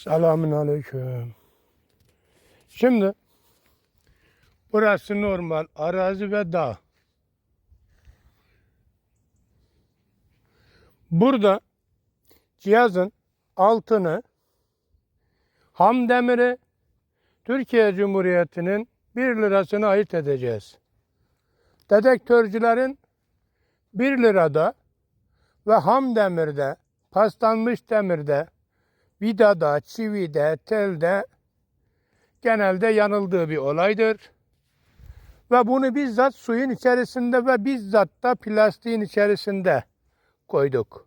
Selamün aleyküm. Şimdi burası normal arazi ve dağ. Burada cihazın altını ham demiri Türkiye Cumhuriyeti'nin 1 lirasını ayırt edeceğiz. Dedektörcülerin 1 lirada ve ham demirde, paslanmış demirde, vidada, çivide, telde genelde yanıldığı bir olaydır. Ve bunu bizzat suyun içerisinde ve bizzat da plastiğin içerisinde koyduk.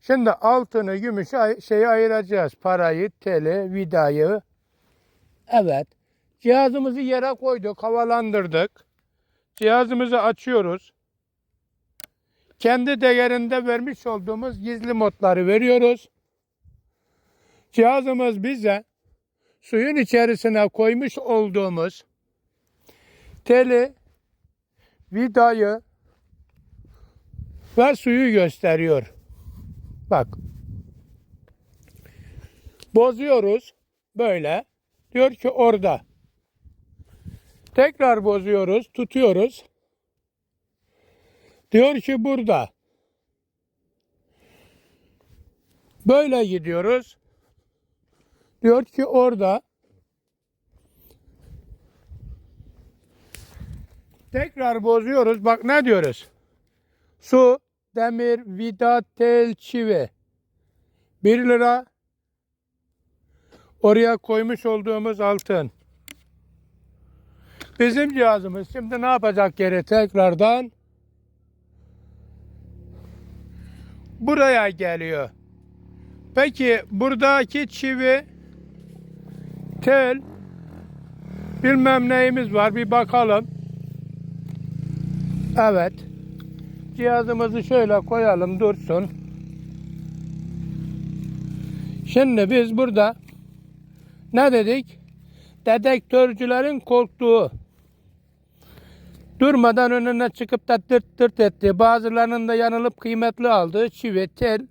Şimdi altını, gümüşü şeyi ayıracağız. Parayı, teli, vidayı. Evet. Cihazımızı yere koyduk, havalandırdık. Cihazımızı açıyoruz. Kendi değerinde vermiş olduğumuz gizli modları veriyoruz. Cihazımız bize suyun içerisine koymuş olduğumuz teli, vidayı ve suyu gösteriyor. Bak. Bozuyoruz böyle. Diyor ki orada. Tekrar bozuyoruz, tutuyoruz. Diyor ki burada. Böyle gidiyoruz. Diyor ki orada. Tekrar bozuyoruz. Bak ne diyoruz? Su, demir, vida, tel, çivi. 1 lira. Oraya koymuş olduğumuz altın. Bizim cihazımız şimdi ne yapacak geri tekrardan? Buraya geliyor. Peki buradaki çivi tel bilmem neyimiz var bir bakalım. Evet. Cihazımızı şöyle koyalım dursun. Şimdi biz burada ne dedik? Dedektörcülerin korktuğu durmadan önüne çıkıp da tırt tırt etti. Bazılarının da yanılıp kıymetli aldığı çivi, tel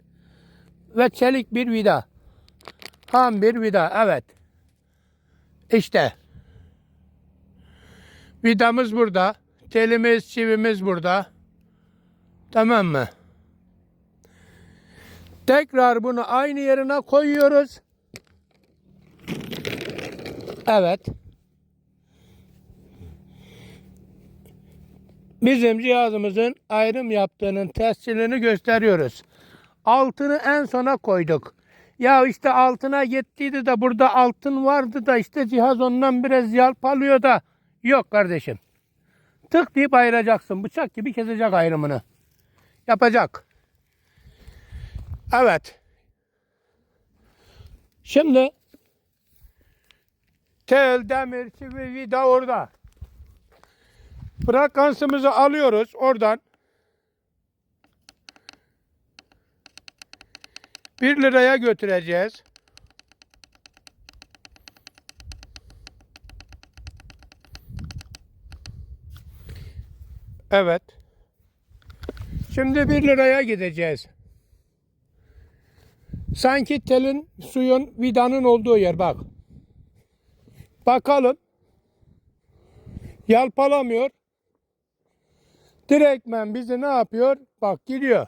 ve çelik bir vida. Ham bir vida. Evet. İşte. Vidamız burada. Telimiz, çivimiz burada. Tamam mı? Tekrar bunu aynı yerine koyuyoruz. Evet. Bizim cihazımızın ayrım yaptığının tescilini gösteriyoruz. Altını en sona koyduk. Ya işte altına gittiydi de burada altın vardı da işte cihaz ondan biraz yalpalıyor da. Yok kardeşim. Tık deyip ayıracaksın. Bıçak gibi kesecek ayrımını. Yapacak. Evet. Şimdi tel, demir, çivi, vida orada. Frekansımızı alıyoruz oradan. 1 liraya götüreceğiz. Evet. Şimdi 1 liraya gideceğiz. Sanki telin, suyun, vidanın olduğu yer bak. Bakalım. Yalpalamıyor. Direktmen bizi ne yapıyor? Bak gidiyor.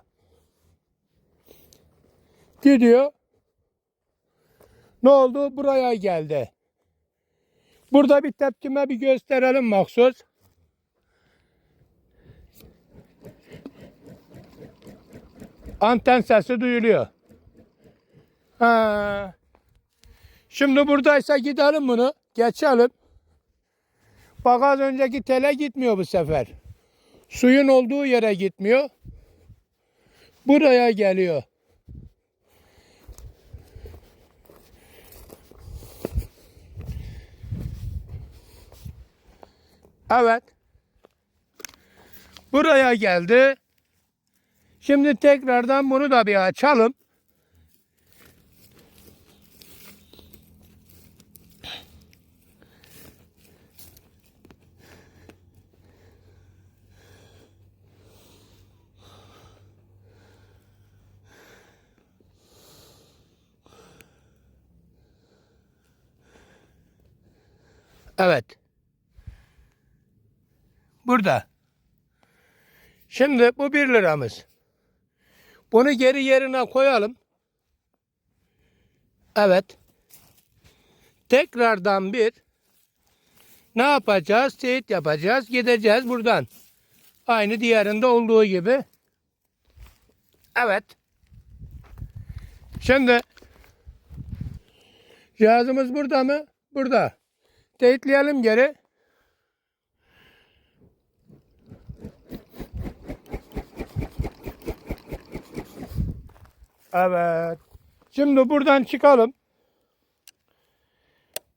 Gidiyor. Ne oldu? Buraya geldi. Burada bir tepkime bir gösterelim maksus. Anten sesi duyuluyor. Ha. Şimdi buradaysa gidelim bunu. Geçelim. Bak az önceki tele gitmiyor bu sefer. Suyun olduğu yere gitmiyor. Buraya geliyor. Evet. Buraya geldi. Şimdi tekrardan bunu da bir açalım. Evet. Burada. Şimdi bu 1 liramız. Bunu geri yerine koyalım. Evet. Tekrardan bir ne yapacağız? Teyit yapacağız. Gideceğiz buradan. Aynı diğerinde olduğu gibi. Evet. Şimdi cihazımız burada mı? Burada. Teyitleyelim geri. Evet. Şimdi buradan çıkalım.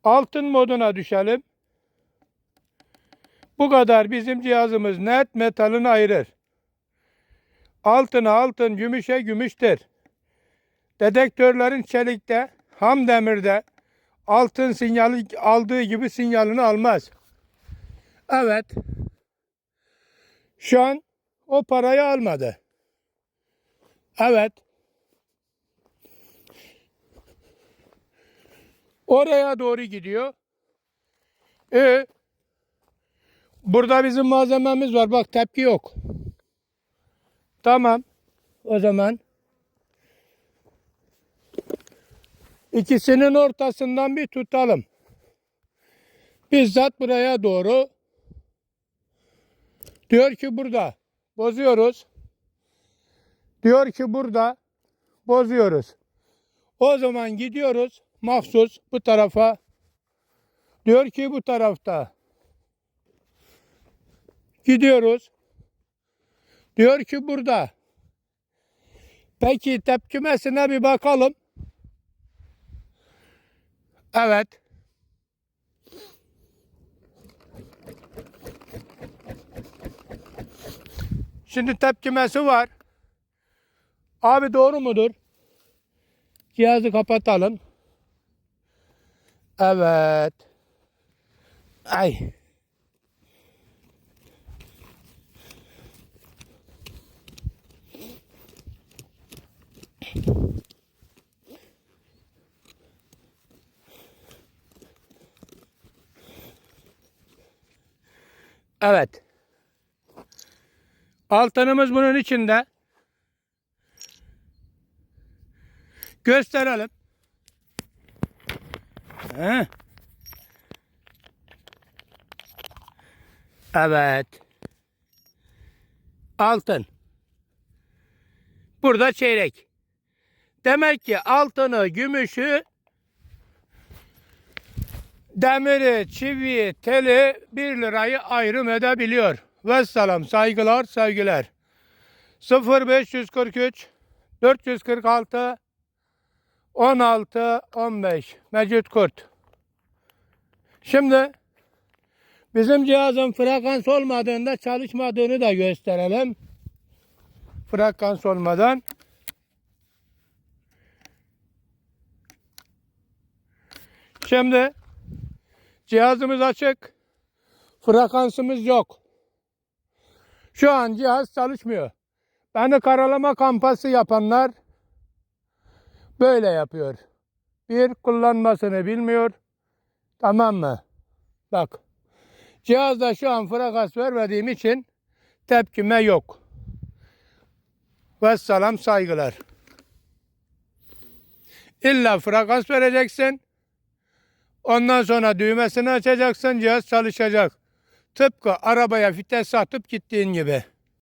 Altın moduna düşelim. Bu kadar bizim cihazımız net metalini ayırır. Altına altın, gümüşe gümüştür. Dedektörlerin çelikte, ham demirde altın sinyali aldığı gibi sinyalini almaz. Evet. Şu an o parayı almadı. Evet. Oraya doğru gidiyor. E, burada bizim malzememiz var. Bak tepki yok. Tamam. O zaman ikisinin ortasından bir tutalım. Bizzat buraya doğru diyor ki burada bozuyoruz. Diyor ki burada bozuyoruz. O zaman gidiyoruz mahsus bu tarafa. Diyor ki bu tarafta. Gidiyoruz. Diyor ki burada. Peki tepkimesine bir bakalım. Evet. Şimdi tepkimesi var. Abi doğru mudur? Cihazı kapatalım. Evet. Ay. Evet. Altınımız bunun içinde. Gösterelim. He. Evet. Altın. Burada çeyrek. Demek ki altını, gümüşü, demiri, çivi, teli 1 lirayı ayrım edebiliyor. Vesselam saygılar, sevgiler. 0543 446 16 15 Mecit Kurt. Şimdi bizim cihazın frekans olmadığında çalışmadığını da gösterelim. Frekans olmadan. Şimdi cihazımız açık. Frekansımız yok. Şu an cihaz çalışmıyor. Beni karalama kampası yapanlar böyle yapıyor. Bir kullanmasını bilmiyor. Tamam mı? Bak. Cihazda şu an frekans vermediğim için tepkime yok. Vesselam saygılar. İlla frekans vereceksin. Ondan sonra düğmesini açacaksın. Cihaz çalışacak. Tıpkı arabaya vites atıp gittiğin gibi.